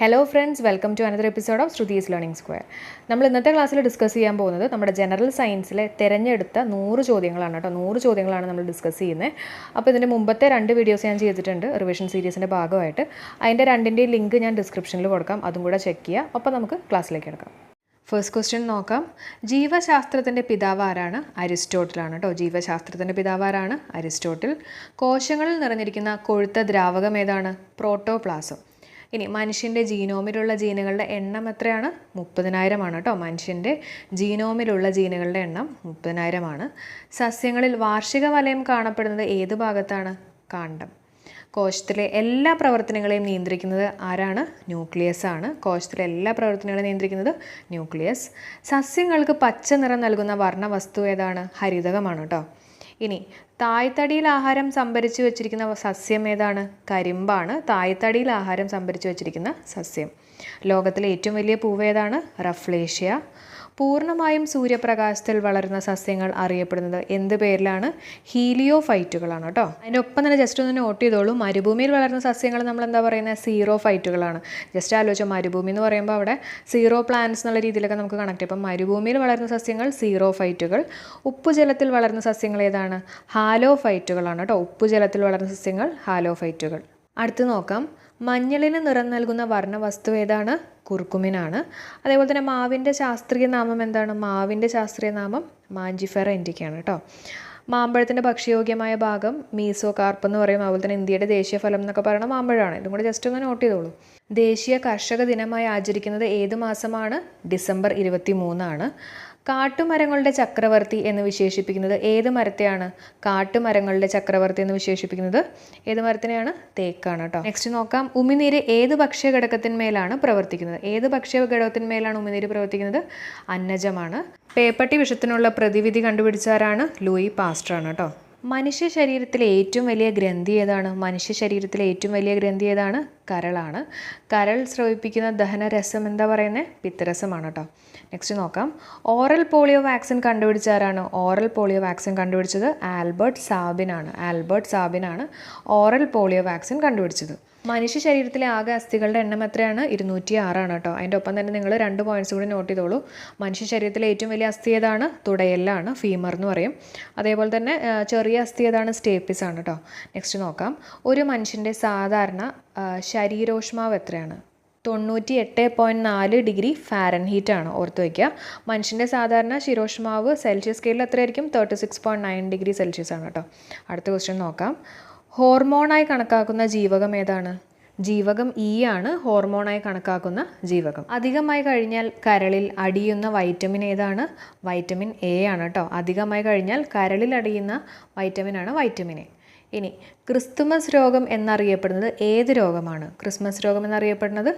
Hello friends welcome to another episode of Shruthi's learning square നമ്മൾ ഇന്നത്തെ ക്ലാസ്സിൽ discuss ചെയ്യാൻ പോകുന്നത് നമ്മുടെ ജനറൽ സയൻസിലെ തിരഞ്ഞെടുത്ത നൂറ് ചോദ്യങ്ങളാണ് കേട്ടോ. നൂറ് ചോദ്യങ്ങളാണ് നമ്മൾ ഡിസ്കസ് ചെയ്യുന്നത്. അപ്പോൾ ഇതിന്റെ മുമ്പത്തെ രണ്ട് വീഡിയോസ് ഞാൻ ചെയ്തിട്ടുണ്ട് റിവിഷൻ സീരീസിന്റെ ഭാഗമായിട്ട്. അതിന്റെ രണ്ടിന്റെയും ലിങ്ക് ഞാൻ ഡിസ്ക്രിപ്ഷനിൽ കൊടുക്കാം അതും കൂടെ ചെക്ക് ചെയ്യുക അപ്പോൾ നമുക്ക് ക്ലാസ്സിലേക്ക് എടുക്കാം ഫസ്റ്റ് ക്വസ്റ്റ്യൻ നോക്കാം. ജീവശാസ്ത്രത്തിന്റെ പിതാവ് ആരാണ്? അരിസ്റ്റോട്ടിലാണ് കേട്ടോ. ജീവശാസ്ത്രത്തിന്റെ പിതാവ് ആരാണ്? അരിസ്റ്റോട്ടിൽ. കോശങ്ങളിൽ നിറഞ്ഞിരിക്കുന്ന കൊഴുത്ത ദ്രാവകം ഏതാണ്? പ്രോട്ടോപ്ലാസം. ഇനി മനുഷ്യന്റെ ജീനോമിലുള്ള ജീനുകളുടെ എണ്ണം എത്രയാണ്? മുപ്പതിനായിരമാണ് കേട്ടോ. മനുഷ്യന്റെ ജീനോമിലുള്ള ജീനുകളുടെ എണ്ണം മുപ്പതിനായിരമാണ്. സസ്യങ്ങളിൽ വാർഷിക വലയം കാണപ്പെടുന്നത് ഏത് ഭാഗത്താണ്? കാണ്ഡം. കോശത്തിലെ എല്ലാ പ്രവർത്തനങ്ങളെയും നിയന്ത്രിക്കുന്നത് ആരാണ്? ന്യൂക്ലിയസ് ആണ്. കോശത്തിലെ എല്ലാ പ്രവർത്തനങ്ങളെയും നിയന്ത്രിക്കുന്നത് ന്യൂക്ലിയസ്. സസ്യങ്ങൾക്ക് പച്ച നിറം നൽകുന്ന വർണ വസ്തു ഏതാണ്? ഹരിതകമാണ് കേട്ടോ. ഇനി തായ്തടിയിൽ ആഹാരം സംഭരിച്ചു വെച്ചിരിക്കുന്ന സസ്യം ഏതാണ്? കരിമ്പാണ്. തായ്തടിയിൽ ആഹാരം സംഭരിച്ചു വെച്ചിരിക്കുന്ന സസ്യം. ലോകത്തിലെ ഏറ്റവും വലിയ പൂവ് ഏതാണ്? റഫ്ലേഷ്യ. പൂർണമായും സൂര്യപ്രകാശത്തിൽ വളരുന്ന സസ്യങ്ങൾ അറിയപ്പെടുന്നത് എന്ത് പേരിലാണ്? ഹീലിയോ ഫൈറ്റുകളാണ് കേട്ടോ. അതിനൊപ്പം തന്നെ ജസ്റ്റ് ഒന്ന് നോട്ട് ചെയ്തോളൂ. മരുഭൂമിയിൽ വളരുന്ന സസ്യങ്ങൾ നമ്മൾ എന്താ പറയുന്നത് സീറോ ഫൈറ്റുകളാണ് ജസ്റ്റ് ആലോചിച്ചാൽ മരുഭൂമി എന്ന് പറയുമ്പോൾ അവിടെ സീറോ പ്ലാന്റ്സ് എന്നുള്ള രീതിയിലൊക്കെ നമുക്ക് കണക്ട് ചെയ്യാം. അപ്പം മരുഭൂമിയിൽ വളരുന്ന സസ്യങ്ങൾ സീറോ ഫൈറ്റുകൾ ഉപ്പുജലത്തിൽ വളരുന്ന സസ്യങ്ങൾ ഏതാണ്? ഹാലോ ഫൈറ്റുകളാണ് കേട്ടോ. ഉപ്പുജലത്തിൽ വളരുന്ന സസ്യങ്ങൾ ഹാലോ ഫൈറ്റുകൾ അടുത്ത് നോക്കാം. മഞ്ഞളിന് നിറം നൽകുന്ന വർണവസ്തു ഏതാണ്? കുർക്കുമിനാണ്. അതേപോലെ തന്നെ മാവിന്റെ ശാസ്ത്രീയ നാമം എന്താണ്? മാവിന്റെ ശാസ്ത്രീയ നാമം മാഞ്ചിഫെറ ഇൻഡിക്കയാണ് കേട്ടോ മാമ്പഴത്തിന്റെ ഭക്ഷ്യയോഗ്യമായ ഭാഗം മീസോ കാർപ്പ് എന്ന് പറയും. അതുപോലെ തന്നെ ഇന്ത്യയുടെ ദേശീയ ഫലം എന്നൊക്കെ പറയുന്നത് മാമ്പഴമാണ്. ഇതും കൂടെ ജസ്റ്റ് ഒന്ന് നോട്ട് ചെയ്തോളൂ. ദേശീയ കർഷക ദിനമായി ആചരിക്കുന്നത് ഏത് മാസമാണ്? ഡിസംബർ ഇരുപത്തി മൂന്നാണ് കാട്ടുമരങ്ങളുടെ ചക്രവർത്തി എന്ന് വിശേഷിപ്പിക്കുന്നത് ഏത് മരത്തെയാണ്? കാട്ടുമരങ്ങളുടെ ചക്രവർത്തി എന്ന് വിശേഷിപ്പിക്കുന്നത് ഏത് മരത്തിനെയാണ്? തേക്കാണ് കേട്ടോ നെക്സ്റ്റ് നോക്കാം. ഉമിനീര് ഏത് ഭക്ഷ്യ ഘടകത്തിന്മേലാണ് പ്രവർത്തിക്കുന്നത്? ഏത് ഭക്ഷ്യ ഘടകത്തിന്മേലാണ് ഉമിനീര് പ്രവർത്തിക്കുന്നത്? അന്നജമാണ്. പേപ്പട്ടി വിഷത്തിനുള്ള പ്രതിവിധി കണ്ടുപിടിച്ചാരാണ് ലൂയി പാസ്റ്റർ ആണ് കേട്ടോ മനുഷ്യ ശരീരത്തിലെ ഏറ്റവും വലിയ ഗ്രന്ഥി ഏതാണ്? മനുഷ്യ ശരീരത്തിലെ ഏറ്റവും വലിയ ഗ്രന്ഥി ഏതാണ്? കരളാണ്. കരൾ സ്രവിപ്പിക്കുന്ന ദഹനരസം എന്താ പറയുന്നത് പിത്തരസമാണ് കേട്ടോ നെക്സ്റ്റ് നോക്കാം. ഓറൽ പോളിയോ വാക്സിൻ കണ്ടുപിടിച്ച ആരാണ്? ഓറൽ പോളിയോ വാക്സിൻ കണ്ടുപിടിച്ചത് ആൽബർട്ട് സാബിനാണ് ആൽബർട്ട് സാബിനാണ് ഓറൽ പോളിയോ വാക്സിൻ കണ്ടുപിടിച്ചത്. മനുഷ്യ ശരീരത്തിലെ ആകെ അസ്ഥികളുടെ എണ്ണം എത്രയാണ്? ഇരുന്നൂറ്റി ആറാണ് കേട്ടോ. അതിന്റെ ഒപ്പം തന്നെ നിങ്ങൾ രണ്ട് പോയിന്റ്സ് കൂടി നോട്ട് ചെയ്തോളൂ. മനുഷ്യ ശരീരത്തിലെ ഏറ്റവും വലിയ അസ്ഥി ഏതാണ്? തുടയെല്ലാണ് ഫീമർ എന്ന് പറയും. അതേപോലെ തന്നെ ചെറിയ അസ്ഥി ഏതാണ്? സ്റ്റേപ്പിസ് ആണ് കേട്ടോ. നെക്സ്റ്റ് നോക്കാം. ഒരു മനുഷ്യന്റെ സാധാരണ ശരീരോഷ്മാവ് എത്രയാണ്? തൊണ്ണൂറ്റി എട്ട് പോയിന്റ് നാല് ഡിഗ്രി ഫാരൻഹീറ്റ് ആണ് ഓർത്ത് വയ്ക്കുക മനുഷ്യന്റെ സാധാരണ ശിരോഷ്മാവ് സെൽഷ്യസ് സ്കെയിലിൽ എത്രയായിരിക്കും? Thirty six point nine degree Celsius ആണ് കേട്ടോ. അടുത്ത ക്വസ്റ്റ്യൻ നോക്കാം. ഹോർമോണായി കണക്കാക്കുന്ന ജീവകം ഏതാണ്? ജീവകം ഇ ആണ്. ഹോർമോണായി കണക്കാക്കുന്ന ജീവകം. അധികമായി കഴിഞ്ഞാൽ കരളിൽ അടിയുന്ന വൈറ്റമിൻ ഏതാണ്? വൈറ്റമിൻ എ ആണ് കേട്ടോ. അധികമായി കഴിഞ്ഞാൽ കരളിൽ അടിയുന്ന വൈറ്റമിൻ ആണ് വൈറ്റമിൻ എ ഇനി ക്രിസ്തുമസ് രോഗം എന്നറിയപ്പെടുന്നത് ഏത് രോഗമാണ്? ക്രിസ്മസ് രോഗം എന്നറിയപ്പെടുന്നത്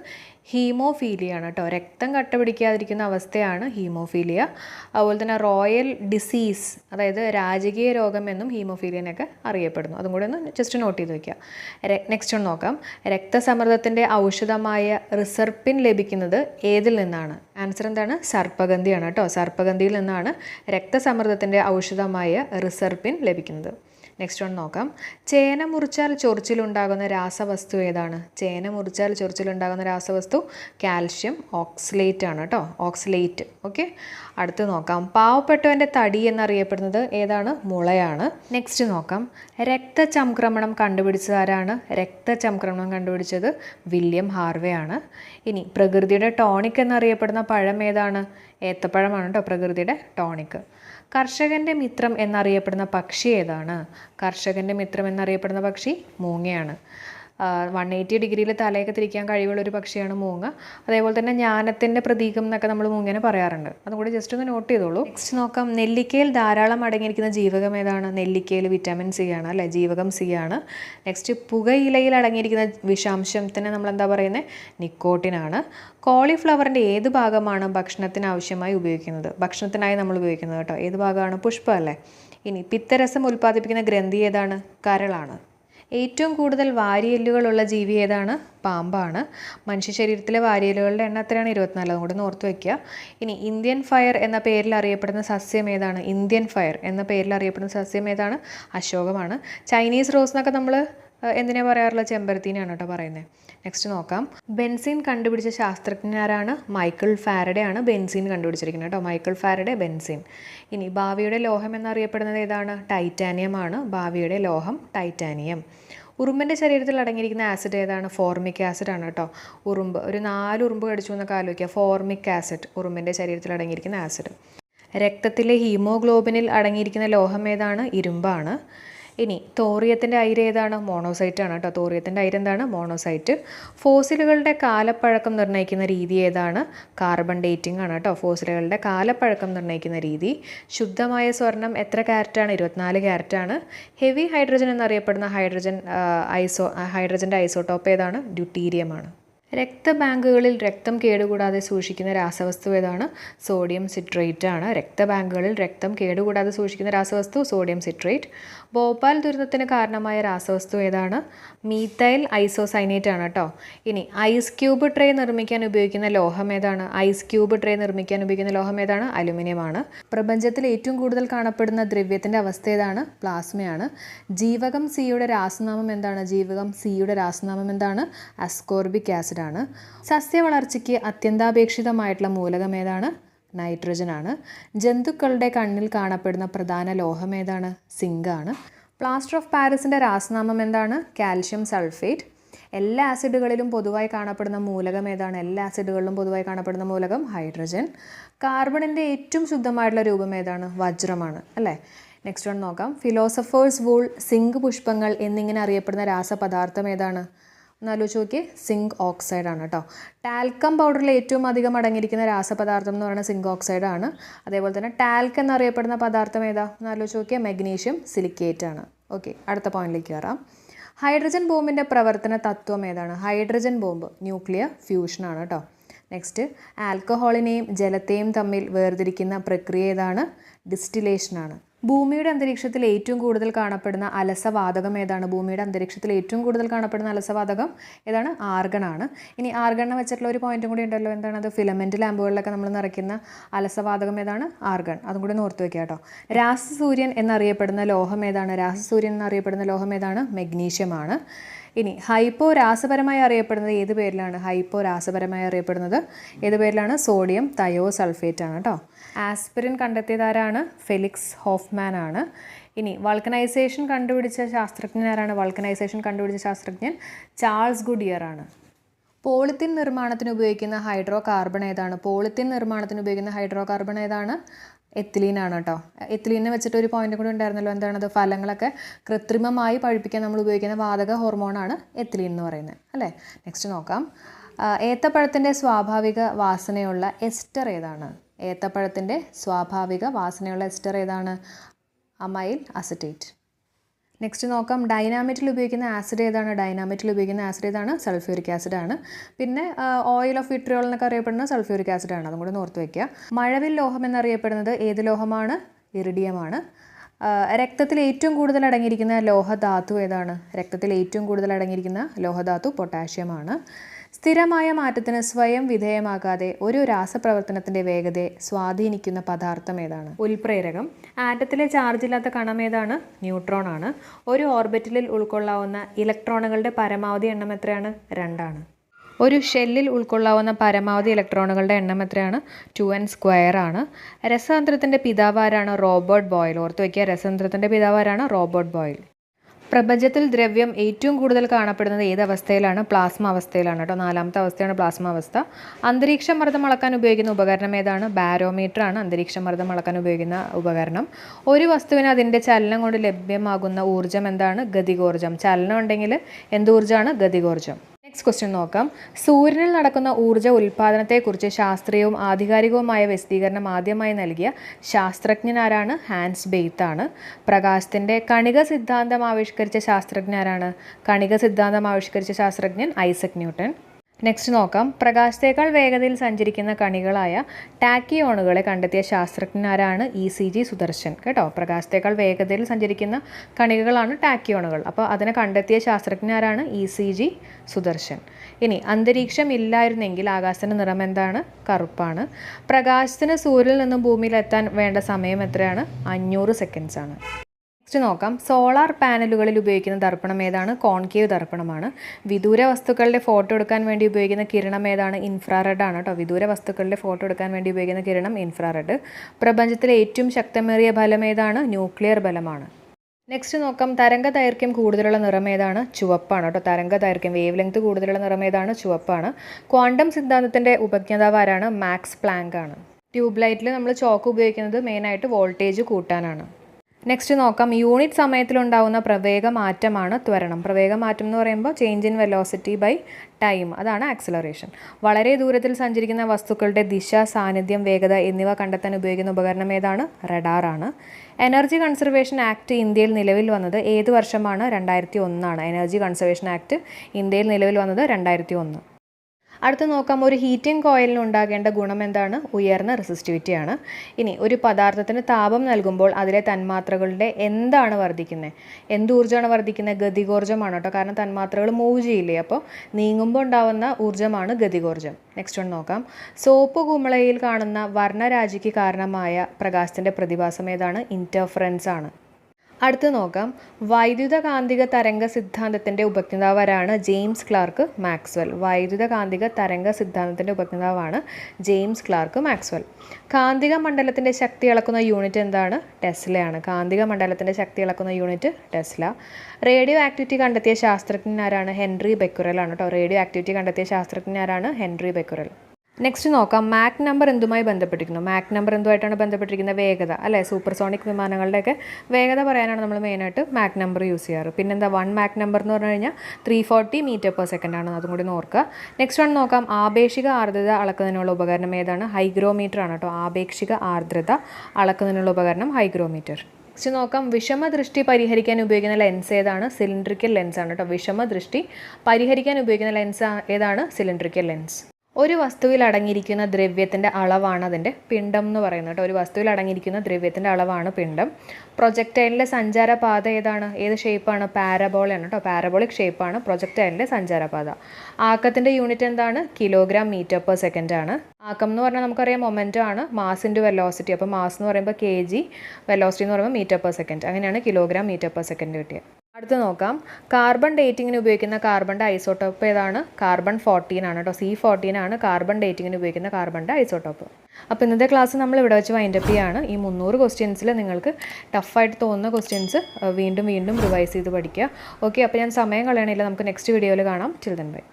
ഹീമോഫീലിയ ആണ് കേട്ടോ. രക്തം കട്ട പിടിക്കാതിരിക്കുന്ന അവസ്ഥയാണ് ഹീമോഫീലിയ. അതുപോലെ തന്നെ റോയൽ ഡിസീസ് അതായത് രാജകീയ രോഗം എന്നും ഹീമോഫീലിയനൊക്കെ അറിയപ്പെടുന്നു. അതും കൂടെ ഒന്ന് ജസ്റ്റ് നോട്ട് ചെയ്ത് വയ്ക്കുക നെക്സ്റ്റ് ഒന്ന് നോക്കാം. രക്തസമ്മർദ്ദത്തിന്റെ ഔഷധമായ റിസർപ്പിൻ ലഭിക്കുന്നത് ഏതിൽ നിന്നാണ്? ആൻസർ എന്താണ്? സർപ്പഗന്ധിയാണ് കേട്ടോ. സർപ്പഗന്ധിയിൽ നിന്നാണ് രക്തസമ്മർദ്ദത്തിന്റെ ഔഷധമായ റിസർപ്പിൻ ലഭിക്കുന്നത്. നെക്സ്റ്റ് വൺ നോക്കാം. ചേന മുറിച്ചാൽ ചൊറിച്ചിലുണ്ടാകുന്ന രാസവസ്തു ഏതാണ്? ചേന മുറിച്ചാൽ ചൊറിച്ചിലുണ്ടാകുന്ന രാസവസ്തു കാൽഷ്യം ഓക്സിലേറ്റ് ആണ് കേട്ടോ. ഓക്സിലേറ്റ്. ഓക്കെ അടുത്ത് നോക്കാം. പാവപ്പെട്ടവന്റെ തടി എന്നറിയപ്പെടുന്നത് ഏതാണ്? മുളയാണ്. നെക്സ്റ്റ് നോക്കാം. രക്തചംക്രമണം കണ്ടുപിടിച്ചത് ആരാണ്? രക്തചംക്രമണം കണ്ടുപിടിച്ചത് വില്യം ഹാർവേ ആണ് ഇനി പ്രകൃതിയുടെ ടോണിക് എന്നറിയപ്പെടുന്ന പഴം ഏതാണ്? ഏത്തപ്പഴമാണ് കേട്ടോ പ്രകൃതിയുടെ ടോണിക്. കർഷകന്റെ മിത്രം എന്നറിയപ്പെടുന്ന പക്ഷി ഏതാണ്? കർഷകന്റെ മിത്രം എന്നറിയപ്പെടുന്ന പക്ഷി മൂങ്ങയാണ്. വൺ എയ്റ്റി ഡിഗ്രിയിൽ തലയൊക്കെ തിരിക്കാൻ കഴിവുള്ള ഒരു പക്ഷിയാണ് മൂങ്ങ. അതേപോലെ തന്നെ ജ്ഞാനത്തിന്റെ പ്രതീകം എന്നൊക്കെ നമ്മൾ മൂങ്ങനെ പറയാറുണ്ട്. അതും കൂടി ജസ്റ്റ് ഒന്ന് നോട്ട് ചെയ്തോളൂ. നെക്സ്റ്റ് നോക്കാം. നെല്ലിക്കയിൽ ധാരാളം അടങ്ങിയിരിക്കുന്ന ജീവകം ഏതാണ്? നെല്ലിക്കയിൽ വിറ്റാമിൻ സി ആണ് അല്ലെ? ജീവകം സി ആണ്. നെക്സ്റ്റ് പുകയിലയിൽ അടങ്ങിയിരിക്കുന്ന വിഷാംശത്തിന് നമ്മൾ എന്താ പറയുന്നത് നിക്കോട്ടിനാണ് കോളിഫ്ലവറിന്റെ ഏത് ഭാഗമാണ് ഭക്ഷണത്തിന് ആവശ്യമായി ഉപയോഗിക്കുന്നത്? ഭക്ഷണത്തിനായി നമ്മൾ ഉപയോഗിക്കുന്നത് കേട്ടോ. ഏത് ഭാഗമാണ്? പുഷ്പം അല്ലേ? ഇനി പിത്തരസം ഉൽപ്പാദിപ്പിക്കുന്ന ഗ്രന്ഥി ഏതാണ്? കരളാണ്. ഏറ്റവും കൂടുതൽ വാരിയെല്ലുകളുള്ള ജീവി ഏതാണ്? പാമ്പാണ്. മനുഷ്യ ശരീരത്തിലെ വാരിയെല്ലുകളുടെ എണ്ണം ഇരുപത്തിനാല്. അതും കൂടെ ഓർത്ത് വയ്ക്കുക ഇനി ഇന്ത്യൻ ഫയർ എന്ന പേരിൽ അറിയപ്പെടുന്ന സസ്യം ഏതാണ്? ഇന്ത്യൻ ഫയർ എന്ന പേരിൽ അറിയപ്പെടുന്ന സസ്യം ഏതാണ്? അശോകമാണ്. ചൈനീസ് റോസ് എന്നൊക്കെ നമ്മൾ എന്തിനാ പറയാറുള്ള ചെമ്പരത്തീനാണ് കേട്ടോ പറയുന്നത് നെക്സ്റ്റ് നോക്കാം. ബെൻസിൻ കണ്ടുപിടിച്ച ശാസ്ത്രജ്ഞരാണ് മൈക്കിൾ ഫാരഡേ ആണ് ബെൻസിൻ കണ്ടുപിടിച്ചിരിക്കുന്നത് കേട്ടോ. Michael Faraday benzene. ഇനി ഭാവിയുടെ ലോഹം എന്നറിയപ്പെടുന്നത് ഏതാണ്? ടൈറ്റാനിയം ആണ്. ഭാവിയുടെ ലോഹം ടൈറ്റാനിയം. ഉറുമ്പിന്റെ ശരീരത്തിൽ അടങ്ങിയിരിക്കുന്ന ആസിഡ് ഏതാണ്? ഫോർമിക് ആസിഡ് ആണ് കേട്ടോ. ഉറുമ്പ് ഒരു നാല് ഉറുമ്പ് കടിച്ചു എന്നൊക്കെ ആലോചിക്കുക. ഫോർമിക് ആസിഡ് ഉറുമ്പിന്റെ ശരീരത്തിൽ അടങ്ങിയിരിക്കുന്ന ആസിഡ്. രക്തത്തിലെ ഹീമോഗ്ലോബിനിൽ അടങ്ങിയിരിക്കുന്ന ലോഹം ഏതാണ്? ഇരുമ്പാണ്. ഇനി തോറിയത്തിന്റെ അയിര് ഏതാണ്? മോണോസൈറ്റ് ആണ് കേട്ടോ. തോറിയത്തിന്റെ അയിര് എന്താണ്? മോണോസൈറ്റ് ഫോസിലുകളുടെ കാലപ്പഴക്കം നിർണയിക്കുന്ന രീതി ഏതാണ്? കാർബൺ ഡേറ്റിംഗ് ആണ് കേട്ടോ. ഫോസിലുകളുടെ കാലപ്പഴക്കം നിർണയിക്കുന്ന രീതി. ശുദ്ധമായ സ്വർണം എത്ര ക്യാരറ്റാണ് ഇരുപത്തിനാല് ക്യാരറ്റാണ് ഹെവി ഹൈഡ്രജൻ എന്നറിയപ്പെടുന്ന ഹൈഡ്രജൻ ഐസോ ഹൈഡ്രജന്റെ ഐസോടോപ്പ് ഏതാണ്? ഡ്യൂട്ടീരിയമാണ് രക്തബാങ്കുകളിൽ രക്തം കേടുകൂടാതെ സൂക്ഷിക്കുന്ന രാസവസ്തു ഏതാണ്? സോഡിയം സിട്രേറ്റ് ആണ്. രക്തബാങ്കുകളിൽ രക്തം കേടുകൂടാതെ സൂക്ഷിക്കുന്ന രാസവസ്തു സോഡിയം സിട്രേറ്റ്. ഭോപ്പാൽ ദുരന്തത്തിന് കാരണമായ രാസവസ്തു ഏതാണ്? മീത്തൈൽ ഐസോസൈനേറ്റ് ആണ് കേട്ടോ ഇനി ഐസ് ക്യൂബ് ട്രേ നിർമ്മിക്കാൻ ഉപയോഗിക്കുന്ന ലോഹം ഏതാണ്? ഐസ് ക്യൂബ് ട്രേ നിർമ്മിക്കാൻ ഉപയോഗിക്കുന്ന ലോഹം ഏതാണ്? അലുമിനിയം ആണ്. പ്രപഞ്ചത്തിൽ ഏറ്റവും കൂടുതൽ കാണപ്പെടുന്ന ദ്രവ്യത്തിന്റെ അവസ്ഥ ഏതാണ്? പ്ലാസ്മയാണ് ജീവകം സിയുടെ രാസനാമം എന്താണ്? ജീവകം സിയുടെ രാസനാമം എന്താണ്? അസ്കോർബിക് ആസിഡ് ആണ് വളർച്ചയ്ക്ക് അത്യന്താപേക്ഷിതമായിട്ടുള്ള മൂലകം ഏതാണ്? നൈട്രജൻ ആണ് ജന്തുക്കളുടെ കണ്ണിൽ കാണപ്പെടുന്ന പ്രധാന ലോഹം ഏതാണ്? സിങ്ക് ആണ് പ്ലാസ്റ്റർ ഓഫ് പാരീസിന്റെ രാസനാമം എന്താണ്? Calcium sulphate. എല്ലാ ആസിഡുകളിലും പൊതുവായി കാണപ്പെടുന്ന മൂലകം ഏതാണ്? എല്ലാ ആസിഡുകളിലും പൊതുവായി കാണപ്പെടുന്ന മൂലകം ഹൈഡ്രജൻ. കാർബണിന്റെ ഏറ്റവും ശുദ്ധമായിട്ടുള്ള രൂപം ഏതാണ്? വജ്രമാണ് അല്ലേ? നെക്സ്റ്റ് വൺ നോക്കാം. ഫിലോസഫേഴ്സ് വൂൾ സിങ്ക് പുഷ്പങ്ങൾ എന്നിങ്ങനെ അറിയപ്പെടുന്ന രാസപദാർത്ഥം ഏതാണ്? എന്നാലോചിച്ച് നോക്കിയേ സിങ്ക് ഓക്സൈഡ് ആണ് കേട്ടോ. ടാൽക്കം പൗഡറിൽ ഏറ്റവും അധികം അടങ്ങിയിരിക്കുന്ന രാസപദാർത്ഥം എന്ന് പറയുന്നത് സിങ്ക് ഓക്സൈഡ് ആണ്. അതേപോലെ തന്നെ ടാൽക്ക് എന്നറിയപ്പെടുന്ന പദാർത്ഥം ഏതാ? എന്നാലോചിച്ച് നോക്കിയാൽ മെഗ്നീഷ്യം സിലിക്കേറ്റ് ആണ്. ഓക്കെ അടുത്ത പോയിന്റിലേക്ക് കയറാം. ഹൈഡ്രജൻ ബോംബിന്റെ പ്രവർത്തന തത്വം ഏതാണ്? ഹൈഡ്രജൻ ബോംബ് ന്യൂക്ലിയർ ഫ്യൂഷൻ ആണ് കേട്ടോ. നെക്സ്റ്റ് ആൽക്കഹോളിനെയും ജലത്തെയും തമ്മിൽ വേർതിരിക്കുന്ന പ്രക്രിയ ഏതാണ്? ഡിസ്റ്റിലേഷൻ ആണ്. ഭൂമിയുടെ അന്തരീക്ഷത്തിൽ ഏറ്റവും കൂടുതൽ കാണപ്പെടുന്ന അലസവാതകം ഏതാണ്? ഭൂമിയുടെ അന്തരീക്ഷത്തിൽ ഏറ്റവും കൂടുതൽ കാണപ്പെടുന്ന അലസവാതകം ഏതാണ്? ആർഗൺ ആണ്. ഇനി ആർഗണിനെ വെച്ചിട്ടുള്ള ഒരു പോയിന്റും കൂടി ഉണ്ടല്ലോ. എന്താണ് അത്? ഫിലമെന്റ് ലാമ്പുകളിലൊക്കെ നമ്മൾ നിറയ്ക്കുന്ന അലസവാതകം ഏതാണ്? ആർഗൺ. അതും കൂടി ഓർത്ത് വെക്കുക കേട്ടോ. രാസസൂര്യൻ എന്നറിയപ്പെടുന്ന ലോഹം ഏതാണ്? രാസസൂര്യൻ എന്നറിയപ്പെടുന്ന ലോഹം ഏതാണ്? മെഗ്നീഷ്യമാണ് ഇനി ഹൈപ്പോ രാസപരമായി അറിയപ്പെടുന്നത് ഏത് പേരിലാണ്? ഹൈപ്പോ രാസപരമായി അറിയപ്പെടുന്നത് ഏത് പേരിലാണ്? സോഡിയം തയോ സൾഫേറ്റ് ആണ് കേട്ടോ. ആസ്പിരിൻ കണ്ടെത്തിയതാരാണ് ഫെലിക്സ് ഹോഫ്മാൻ ആണ്. ഇനി വൾക്കനൈസേഷൻ കണ്ടുപിടിച്ച ശാസ്ത്രജ്ഞൻ ആരാണ്? വൾക്കനൈസേഷൻ കണ്ടുപിടിച്ച ശാസ്ത്രജ്ഞൻ ചാൾസ് ഗുഡിയർ ആണ്. പോളിത്തീൻ നിർമ്മാണത്തിന് ഉപയോഗിക്കുന്ന ഹൈഡ്രോ കാർബൺ ഏതാണ്? പോളിത്തീൻ നിർമ്മാണത്തിന് ഉപയോഗിക്കുന്ന ഹൈഡ്രോ കാർബൺ ഏതാണ് എത്തിലീനാണ് കേട്ടോ. എത്തിലീനെ വെച്ചിട്ട് ഒരു പോയിന്റ് കൂടി ഉണ്ടായിരുന്നല്ലോ. എന്താണത്? ഫലങ്ങളൊക്കെ കൃത്രിമമായി പഴുപ്പിക്കാൻ നമ്മൾ ഉപയോഗിക്കുന്ന വാതക ഹോർമോണാണ് എത്തിലീൻ എന്ന് പറയുന്നത്. അല്ലേ? നെക്സ്റ്റ് നോക്കാം. ഏത്തപ്പഴത്തിന്റെ സ്വാഭാവിക വാസനയുള്ള എസ്റ്റർ ഏതാണ്? ഏത്തപ്പഴത്തിന്റെ സ്വാഭാവിക വാസനയുള്ള എസ്റ്റർ ഏതാണ്? Amyl acetate. നെക്സ്റ്റ് നോക്കാം. ഡൈനാമിറ്റിൽ ഉപയോഗിക്കുന്ന ആസിഡ് ഏതാണ്? ഡൈനാമിറ്റിൽ ഉപയോഗിക്കുന്ന ആസിഡ് ഏതാണ്? സൾഫ്യൂരിക് ആസിഡ് ആണ്. പിന്നെ ഓയിൽ ഓഫ് വിട്രിയോൾ എന്നൊക്കെ അറിയപ്പെടുന്ന സൾഫ്യൂരിക് ആസിഡ് ആണ്. അതും കൂടെ ഓർത്ത് വയ്ക്കുക മഴവിൽ ലോഹം എന്നറിയപ്പെടുന്നത് ഏത് ലോഹമാണ്? ഇറിഡിയമാണ് രക്തത്തിൽ ഏറ്റവും കൂടുതൽ അടങ്ങിയിരിക്കുന്ന ലോഹധാതു ഏതാണ്? രക്തത്തിൽ ഏറ്റവും കൂടുതൽ അടങ്ങിയിരിക്കുന്ന ലോഹധാതു പൊട്ടാഷ്യമാണ് സ്ഥിരമായ മാറ്റത്തിന് സ്വയം വിധേയമാകാതെ ഒരു രാസപ്രവർത്തനത്തിന്റെ വേഗതയെ സ്വാധീനിക്കുന്ന പദാർത്ഥം ഏതാണ്? ഉൽപ്രേരകം. ആറ്റത്തിലെ ചാർജ് ഇല്ലാത്ത കണം ഏതാണ്? ന്യൂട്രോൺ ആണ്. ഒരു ഓർബിറ്റലിൽ ഉൾക്കൊള്ളാവുന്ന ഇലക്ട്രോണുകളുടെ പരമാവധി എണ്ണം എത്രയാണ്? രണ്ടാണ്. ഒരു ഷെല്ലിൽ ഉൾക്കൊള്ളാവുന്ന പരമാവധി ഇലക്ട്രോണുകളുടെ എണ്ണം എത്രയാണ്? ടു എൻ സ്ക്വയർ ആണ്. രസതന്ത്രത്തിന്റെ പിതാവ് ആരാണ്? Robert Boyle. ഓർത്ത് വയ്ക്കുക രസതന്ത്രത്തിന്റെ പിതാവ് ആരാണ്? Robert Boyle. പ്രപഞ്ചത്തിൽ ദ്രവ്യം ഏറ്റവും കൂടുതൽ കാണപ്പെടുന്നത് ഏത് അവസ്ഥയിലാണ്? പ്ലാസ്മ അവസ്ഥയിലാണ് കേട്ടോ. നാലാമത്തെ അവസ്ഥയാണ് പ്ലാസ്മ അവസ്ഥ. അന്തരീക്ഷ മർദ്ദം അളക്കാൻ ഉപയോഗിക്കുന്ന ഉപകരണം ഏതാണ്? ബാരോമീറ്റർ ആണ് അന്തരീക്ഷ മർദ്ദം അളക്കാൻ ഉപയോഗിക്കുന്ന ഉപകരണം. ഒരു വസ്തുവിന് അതിന്റെ ചലനം കൊണ്ട് ലഭ്യമാകുന്ന ഊർജം എന്താണ്? ഗതികോർജം. ചലനം ഉണ്ടെങ്കിൽ എന്ത് ഊർജമാണ്? ഗതികോർജം. നെക്സ്റ്റ് ക്വസ്റ്റ്യൻ നോക്കാം. സൂര്യനിൽ നടക്കുന്ന ഊർജ ഉൽപ്പാദനത്തെക്കുറിച്ച് ശാസ്ത്രീയവും ആധികാരികവുമായ വിശദീകരണം ആദ്യമായി നൽകിയ ശാസ്ത്രജ്ഞൻ ആരാണ്? ഹാൻസ് ബെയ്ത്ത് ആണ് പ്രകാശത്തിന്റെ കണിക സിദ്ധാന്തം ആവിഷ്കരിച്ച ശാസ്ത്രജ്ഞനാരാണ് കണിക സിദ്ധാന്തം ആവിഷ്കരിച്ച ശാസ്ത്രജ്ഞൻ ഐസക് ന്യൂട്ടൺ നെക്സ്റ്റ് നോക്കാം. പ്രകാശത്തേക്കാൾ വേഗതയിൽ സഞ്ചരിക്കുന്ന കണികളായ ടാക്കിയോണുകളെ കണ്ടെത്തിയ ശാസ്ത്രജ്ഞരാണ് ഇ സി ജി സുദർശൻ. കേട്ടോ? പ്രകാശത്തേക്കാൾ വേഗതയിൽ സഞ്ചരിക്കുന്ന കണികകളാണ് ടാക്കിയോണുകൾ. അപ്പോൾ അതിനെ കണ്ടെത്തിയ ശാസ്ത്രജ്ഞരാണ് ഇ സി ജി സുദർശൻ. ഇനി അന്തരീക്ഷം ഇല്ലായിരുന്നെങ്കിൽ ആകാശത്തിന്റെ നിറം എന്താണ്? കറുപ്പാണ്. പ്രകാശത്തിന് സൂര്യനിൽ നിന്നും ഭൂമിയിലെത്താൻ വേണ്ട സമയം എത്രയാണ്? അഞ്ഞൂറ് സെക്കൻഡ്സാണ് നെക്സ്റ്റ് നോക്കാം. സോളാർ പാനലുകളിൽ ഉപയോഗിക്കുന്ന ദർപ്പണം ഏതാണ്? കോൺകേവ് ദർപ്പണമാണ്. വിദൂര വസ്തുക്കളുടെ ഫോട്ടോ എടുക്കാൻ വേണ്ടി ഉപയോഗിക്കുന്ന കിരണം ഏതാണ്? ഇൻഫ്രാറെഡ് ആണ് കേട്ടോ വിദൂര വസ്തുക്കളുടെ ഫോട്ടോ എടുക്കാൻ വേണ്ടി ഉപയോഗിക്കുന്ന കിരണം ഇൻഫ്രാറെഡ് പ്രപഞ്ചത്തിലെ ഏറ്റവും ശക്തമേറിയ ബലം ഏതാണ്? ന്യൂക്ലിയർ ബലമാണ്. നെക്സ്റ്റ് നോക്കാം. തരംഗ ദൈർഘ്യം കൂടുതലുള്ള നിറം ഏതാണ്? ചുവപ്പാണ് കേട്ടോ തരംഗ ദൈർഘ്യം വേവ് ലെങ്ത് കൂടുതലുള്ള നിറം ഏതാണ്? ചുവപ്പാണ്. ക്വാണ്ടം സിദ്ധാന്തത്തിന്റെ ഉപജ്ഞാതാവ് ആരാണ്? മാക്സ് പ്ലാങ്ക് ആണ്. ട്യൂബ് ലൈറ്റിൽ നമ്മൾ ചോക്ക് ഉപയോഗിക്കുന്നത് മെയിനായിട്ട് വോൾട്ടേജ് കൂട്ടാനാണ്. നെക്സ്റ്റ് നോക്കാം. യൂണിറ്റ് സമയത്തിലുണ്ടാവുന്ന പ്രവേഗ മാറ്റമാണ് ത്വരണം. പ്രവേഗ മാറ്റം എന്ന് പറയുമ്പോൾ change in velocity by time അതാണ് ആക്സിലറേഷൻ വളരെ ദൂരത്തിൽ സഞ്ചരിക്കുന്ന വസ്തുക്കളുടെ ദിശ സാന്നിധ്യം വേഗത എന്നിവ കണ്ടെത്താൻ ഉപയോഗിക്കുന്ന ഉപകരണം ഏതാണ്? റഡാറാണ് എനർജി കൺസർവേഷൻ ആക്ട് ഇന്ത്യയിൽ നിലവിൽ വന്നത് ഏത് വർഷമാണ്? രണ്ടായിരത്തി ഒന്നാണ്. എനർജി കൺസർവേഷൻ ആക്ട് ഇന്ത്യയിൽ നിലവിൽ വന്നത് രണ്ടായിരത്തി ഒന്ന്. അടുത്ത് നോക്കാം ഒരു ഹീറ്റിംഗ് കോയിലിന് ഉണ്ടാകേണ്ട ഗുണം എന്താണ്? ഉയർന്ന റെസിസ്റ്റിവിറ്റിയാണ് ഇനി ഒരു പദാർത്ഥത്തിന് താപം നൽകുമ്പോൾ അതിലെ തന്മാത്രകളുടെ എന്താണ് വർദ്ധിക്കുന്നത്? എന്ത് ഊർജമാണ് വർദ്ധിക്കുന്നത്? ഗതികോർജമാണ് കേട്ടോ. കാരണം തന്മാത്രകൾ മൂവ് ചെയ്യില്ലേ? അപ്പോൾ നീങ്ങുമ്പോൾ ഉണ്ടാവുന്ന ഊർജമാണ് ഗതികോർജം. നെക്സ്റ്റ് വൺ നോക്കാം. സോപ്പ് കുമിളയിൽ കാണുന്ന വർണരാജിക്ക് കാരണമായ പ്രകാശത്തിന്റെ പ്രതിഭാസം ഏതാണ്? ഇന്റർഫറൻസ് ആണ്. അടുത്ത് നോക്കാം. വൈദ്യുത കാന്തിക തരംഗ സിദ്ധാന്തത്തിന്റെ ഉപജ്ഞാതാവരാണ് ജെയിംസ് ക്ലാർക്ക് മാക്സ്വെൽ. വൈദ്യുത കാന്തിക തരംഗ സിദ്ധാന്തത്തിന്റെ ഉപജ്ഞാതാവാണ് ജെയിംസ് ക്ലാർക്ക് മാക്സ്വെൽ. കാന്തിക മണ്ഡലത്തിന്റെ ശക്തി അളക്കുന്ന യൂണിറ്റ് എന്താണ്? ടെസ്ലയാണ്. കാന്തിക മണ്ഡലത്തിന്റെ ശക്തി അളക്കുന്ന യൂണിറ്റ് ടെസ്ല. റേഡിയോ ആക്ടിവിറ്റി കണ്ടെത്തിയ ശാസ്ത്രജ്ഞനാരാണ് ഹെൻറി ബെക്കുറൽ ആണ് കേട്ടോ റേഡിയോ ആക്ടിവിറ്റി കണ്ടെത്തിയ ശാസ്ത്രജ്ഞനാരാണ് ഹെൻറി ബെക്കുറൽ. നെക്സ്റ്റ് നോക്കാം. മാക് നമ്പർ എന്തുമായി ബന്ധപ്പെട്ടിരിക്കുന്നു? മാക് നമ്പർ എന്തുമായിട്ടാണ് ബന്ധപ്പെട്ടിരിക്കുന്നത്? വേഗത അല്ലേ? സൂപ്പർസോണിക് വിമാനങ്ങളുടെയൊക്കെ വേഗത പറയാനാണ് നമ്മൾ മെയിനായിട്ട് മാക് നമ്പർ യൂസ് ചെയ്യാറ്. പിന്നെന്താ? വൺ മാക് നമ്പർ എന്ന് പറഞ്ഞു കഴിഞ്ഞാൽ three forty metre per second ആണ് അതും കൂടി നോക്കുക നെക്സ്റ്റ് വൺ നോക്കാം. ആപേക്ഷിക ആർദ്രത അളക്കുന്നതിനുള്ള ഉപകരണം ഏതാണ്? ഹൈഗ്രോമീറ്റർ ആണ് കേട്ടോ. ആപേക്ഷിക ആർദ്രത അളക്കുന്നതിനുള്ള ഉപകരണം ഹൈഗ്രോമീറ്റർ നെക്സ്റ്റ് നോക്കാം. വിഷമ ദൃഷ്ടി പരിഹരിക്കാൻ ഉപയോഗിക്കുന്ന ലെൻസ് ഏതാണ്? സിലിണ്ടറിക്കൽ ലെൻസ് ആണ് കേട്ടോ. വിഷമദൃഷ്ടി പരിഹരിക്കാൻ ഉപയോഗിക്കുന്ന ലെൻസ് ഏതാണ്? സിലിണ്ടറിക്കൽ ലെൻസ് ഒരു വസ്തുവിൽ അടങ്ങിയിരിക്കുന്ന ദ്രവ്യത്തിന്റെ അളവാണ് അതിന്റെ പിണ്ഡം എന്ന് പറയുന്നത് കേട്ടോ. ഒരു വസ്തുവിൽ അടങ്ങിയിരിക്കുന്ന ദ്രവ്യത്തിന്റെ അളവാണ് പിണ്ഡം. പ്രൊജക്റ്റൈനിലെ സഞ്ചാരപാത ഏതാണ്? ഏത് ഷേപ്പാണ് പാരബോളയാണ് കേട്ടോ. പാരബോളിക് ഷേപ്പാണ് പ്രൊജക്റ്റൈനിലെ സഞ്ചാരപാത. ആക്കത്തിന്റെ യൂണിറ്റ് എന്താണ്? കിലോഗ്രാം മീറ്റർ പെർ സെക്കൻഡ് ആണ്. ആക്കം എന്ന് പറഞ്ഞാൽ നമുക്കറിയാം മൊമെന്റം ആണ്. മാസ് ഇന്റു വെലോസിറ്റി അപ്പോൾ മാസ് എന്ന് പറയുമ്പോൾ കെ ജി വെലോസിറ്റി എന്ന് പറയുമ്പോൾ മീറ്റർ പെർ സെക്കൻഡ് അങ്ങനെയാണ് കിലോഗ്രാം മീറ്റർ പെർ സെക്കൻഡ് കിട്ടിയത് അടുത്ത് നോക്കാം. കാർബൺ ഡേറ്റിങ്ങിന് ഉപയോഗിക്കുന്ന കാർബണിന്റെ ഐസോട്ടോപ്പ് ഏതാണ്? കാർബൺ ഫോർട്ടീൻ ആണ് കേട്ടോ. സി ഫോർട്ടീൻ ആണ് കാർബൺ ഡേറ്റിങ്ങിന് ഉപയോഗിക്കുന്ന കാർബണിന്റെ ഐസോട്ടോപ്പ് അപ്പോൾ ഇന്നത്തെ ക്ലാസ് നമ്മൾ ഇവിടെ വെച്ച് വൈൻഡപ്പ് ചെയ്യാണ്. ഈ മുന്നൂറ് ക്വസ്റ്റ്യൻസിൽ നിങ്ങൾക്ക് ടഫായിട്ട് തോന്നുന്ന ക്വസ്റ്റ്യൻസ് വീണ്ടും വീണ്ടും റിവൈസ് ചെയ്ത് പഠിക്കുക. ഓക്കെ അപ്പോൾ ഞാൻ സമയം കളയണില്ല. നമുക്ക് നെക്സ്റ്റ് വീഡിയോയിൽ കാണാം. Children by